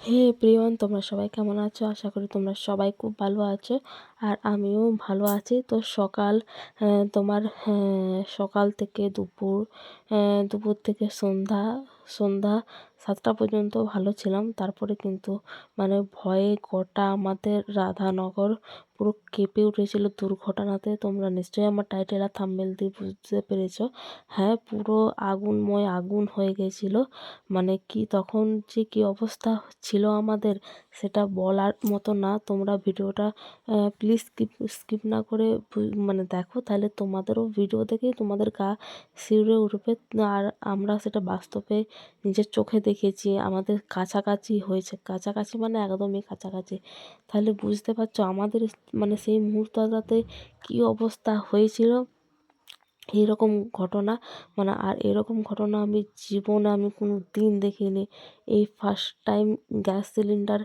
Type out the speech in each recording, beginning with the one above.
হে প্রিয়ন তোমরা সবাই কেমন আছো? আশা করি তোমরা সবাই খুব ভালো আছো আর আমিও ভালো আছি। তো সকাল তোমার আহ, সকাল থেকে দুপুর দুপুর থেকে সন্ধ্যা সন্ধ্যা সাতটা পর্যন্ত ভালো ছিলাম। তারপরে কিন্তু মানে ভয়ে গোটা আমাদের রাধানগর পুরো কেঁপে উঠেছিল দুর্ঘটনাতে। তোমরা নিশ্চয়ই আমার টাইটেল আর থাম্বনেল দিয়ে বুঝতে পেরেছ। হ্যাঁ পুরো আগুনময় আগুন হয়ে গেছিল। মানে কি, তখন যে কী অবস্থা ছিল আমাদের সেটা বলার মতো না। তোমরা ভিডিওটা প্লিজ স্কিপ স্কিপ না করে মানে দেখো। তাহলে তোমাদেরও ভিডিও দেখেই তোমাদের গা শিউরে উঠবে। আর আমরা সেটা বাস্তবে নিজের চোখে দেখেছি, আমাদের কাছাকাছি হয়েছে। কাছাকাছি মানে একদমই কাছাকাছি। তাহলে বুঝতে পারছ আমাদের মানে সেই মুহূর্তটাতে কী অবস্থা হয়েছিল? এইরকম ঘটনা মানে আর এরকম ঘটনা আমি জীবনে আমি কোনো দিন দেখিনি। এই first time gas cylinder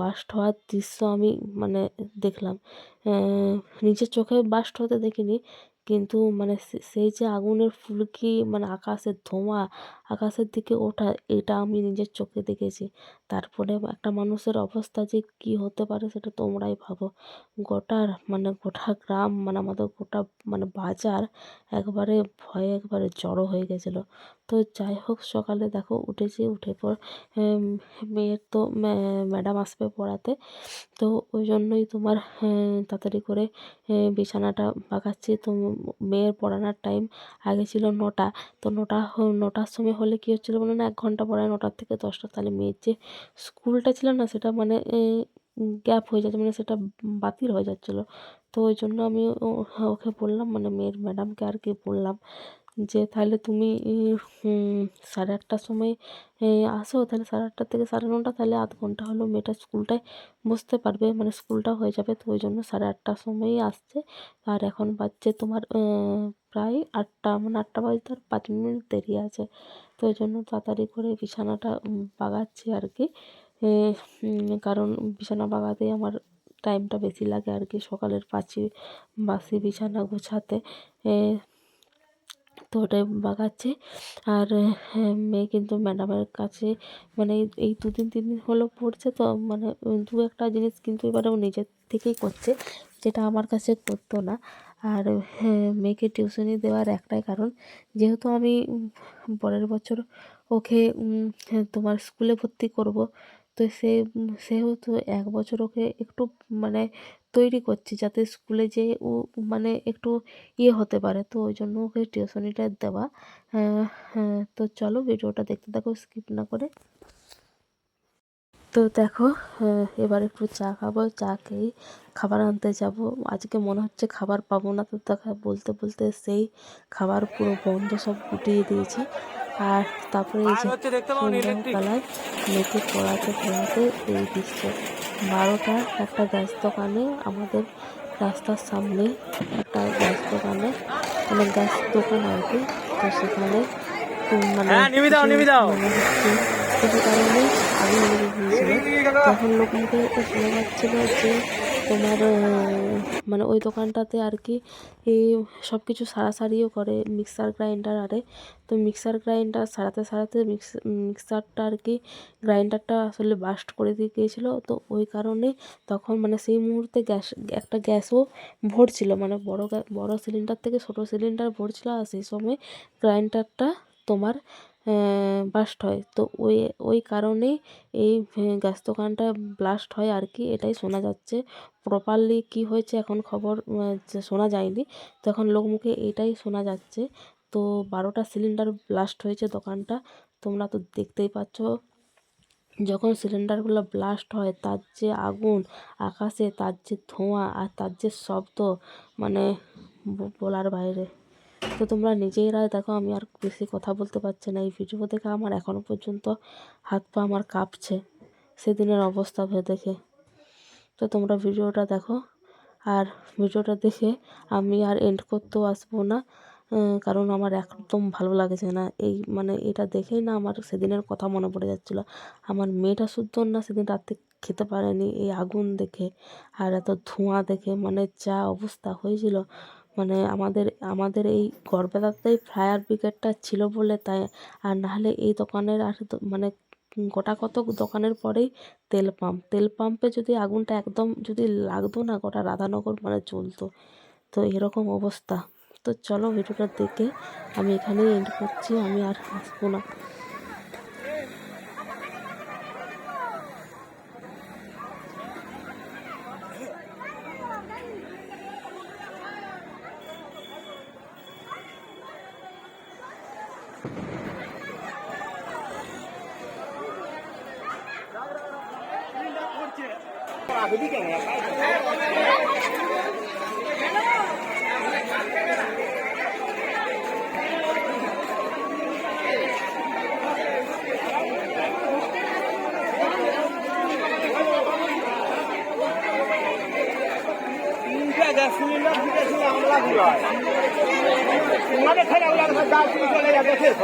burst হওয়ার দৃশ্য আমি মানে দেখলাম। নিজের চোখে বাস্ট হতে দেখিনি। কিন্তু মানে সেই যে আগুনের ফুলকি মানে আকাশের ধোঁয়া, আকাশের দিকে ওঠা, এটা আমি নিজের চোখে দেখেছি। তারপরে একটা মানুষের অবস্থা যে কী হতে পারে সেটা তোমরাই ভাবো। গোটার মানে গোটা গ্রাম মানে আমাদের গোটা মানে বাজার একবারে ভয়ে একবারে জড়ো হয়ে গেছিল। তো যাই হোক সকালে দেখো উঠেছি, উঠে পর মেয়ের তো ম্যাডাম আসবে পড়াতে। তো ওই জন্যই তোমার তাড়াতাড়ি করে বিছানাটা বাগাচ্ছি। তো মেয়ের পড়ানোর টাইম আগে ছিল নটা। তো নটা, নটার সময় হলে কী হচ্ছিল বলো না? এক ঘণ্টা পড়ায় নটার থেকে দশটা। তাহলে মেয়ের যে স্কুলটা ছিল না, সেটা মানে গ্যাপ হয়ে যাচ্ছে মানে সেটা বাতিল হয়ে যাচ্ছিল। তো ওই জন্য আমি ও- ওকে বললাম মানে মেয়ের ম্যাডামকে আর কি বললাম যে তাহলে তুমি সাড়ে আটটার সময় আসো। তাহলে সাড়ে আটটা থেকে সাড়ে নটা, তাহলে আধ ঘণ্টা হলেও মেয়েটা স্কুলটায় বসতে পারবে। মানে স্কুলটা হয়ে যাবে, তো ওই জন্য সাড়ে আটটার সময়ই আসছে। আর এখন বাজছে তোমার প্রায় আটটা মানে আটটা বাজতে আর পাঁচ মিনিট দেরি আছে। তো ওই জন্য তাড়াতাড়ি করে বিছানাটা বাগাচ্ছি আর কি। কারণ বিছানা বাগাতেই আমার টাইমটা বেশি লাগে আর কি সকালের পাঁচি বাসি বিছানা গোছাতে। তো ওটাই বাগাচ্ছে। আর হ্যাঁ, মেয়ে কিন্তু ম্যাডামের কাছে মানে এই এই দুদিন তিন দিন হলো পড়ছে তো মানে দু একটা জিনিস কিন্তু এবারে ও নিজের থেকেই করছে যেটা আমার কাছে করতো না। আর হ্যাঁ, মেয়েকে টিউশনি দেওয়ার একটাই কারণ। যেহেতু আমি পরের বছর ওকে হ্যাঁ, তোমার স্কুলে ভর্তি করব তো সে, সেহেতু এক বছর ওকে একটু মানে তৈরি করছি যাতে স্কুলে যেয়ে ও মানে একটু ইয়ে হতে পারে। তো ওই জন্য ওকে টিউশনিটা দেওয়া। হ্যাঁ হ্যাঁ তো চলো ভিডিওটা দেখতে থাকো স্কিপ না করে। তো দেখো আহ, এবার একটু চা খাব চা খেয়ে খাবার আনতে যাব। আজকে মনে হচ্ছে খাবার পাবো না তো দেখা বলতে বলতে সেই খাবার পুরো বন্ধ সব গুটিয়ে দিয়েছে। আর তারপরে এই যে সন্ধ্যাবেলায় মেয়েকে পড়াতে পড়াতে এই দৃশ্য। বারোটা একটা গ্যাস দোকানে আমাদের রাস্তার সামনে একটা গ্যাস দোকানে মানে গ্যাস দোকান আর কি তো সেখানে মানে হ্যাঁ, কিছু। মনে কিছু কারণে গিয়েছিল তখন লোক মুখে এটা শোনা যাচ্ছিল যে তোমার মানে ওই দোকানটাতে আর কি সব কিছু সারাসারিও করে মিক্সার গ্রাইন্ডার আরে। তো মিক্সার গ্রাইন্ডার সারাতে সারাতে মিক্স, মিক্সারটা আর কি গ্রাইন্ডারটা আসলে বাস্ট করে দিয়ে গিয়েছিল। তো ওই কারণে তখন মানে সেই মুহূর্তে গ্যাস, একটা গ্যাসও ভরছিল মানে বড় বড় সিলিন্ডার থেকে ছোট সিলিন্ডার ভরছিল। আর সেই সময় গ্রাইন্ডারটা তোমার বাস্ট হয়। তো ওই ওই কারণেই এই আহ, গ্যাস দোকানটা ব্লাস্ট হয় আর কি এটাই শোনা যাচ্ছে। প্রপারলি কি হয়েছে এখন খবর শোনা যায়নি। তো এখন লোকমুখে এটাই শোনা যাচ্ছে। তো বারোটা সিলিন্ডার ব্লাস্ট হয়েছে দোকানটা তোমরা তো দেখতেই পাচ্ছ। যখন সিলিন্ডারগুলো ব্লাস্ট হয় তার যে আগুন আকাশে তার যে ধোঁয়া আর তার যে শব্দ মানে বলার বাইরে। তো তোমরা নিজেরা দেখো, আমি আর বেশি কথা বলতে পারছি না। এই ভিডিও দেখে আমার এখনও পর্যন্ত হাত পা আমার কাঁপছে, সেদিনের অবস্থা ভে দেখে। তো তোমরা ভিডিওটা দেখো, আর ভিডিওটা দেখে আমি আর এন্ড করতেও আসব না কারণ আমার একদম ভালো লাগছে না। এই মানে এটা দেখেই না আমার সেদিনের কথা মনে পড়ে যাচ্ছিল। আমার মেয়েটা শুদ্ধ না, সেদিন রাত্রে খেতে পারেনি। এই আগুন দেখে আর এত ধোঁয়া দেখে মানে যা অবস্থা হয়েছিল মানে আমাদের আমাদের এই গড়বেতাতেই ফায়ার ব্রিগেডটা ছিল বলে তাই, আর নাহলে এই দোকানের আর মানে গোটা কত দোকানের পরেই তেল পাম্প। তেল পাম্পে যদি আগুনটা একদম যদি লাগতো না, গোটা রাধানগর মানে চলতো তো এরকম অবস্থা। তো চলো ভিডিওটা দেখে আমি এখানেই এন্ড করছি। আমি আর আসব না। আমরা খেলে চলে যাবে দেখেছ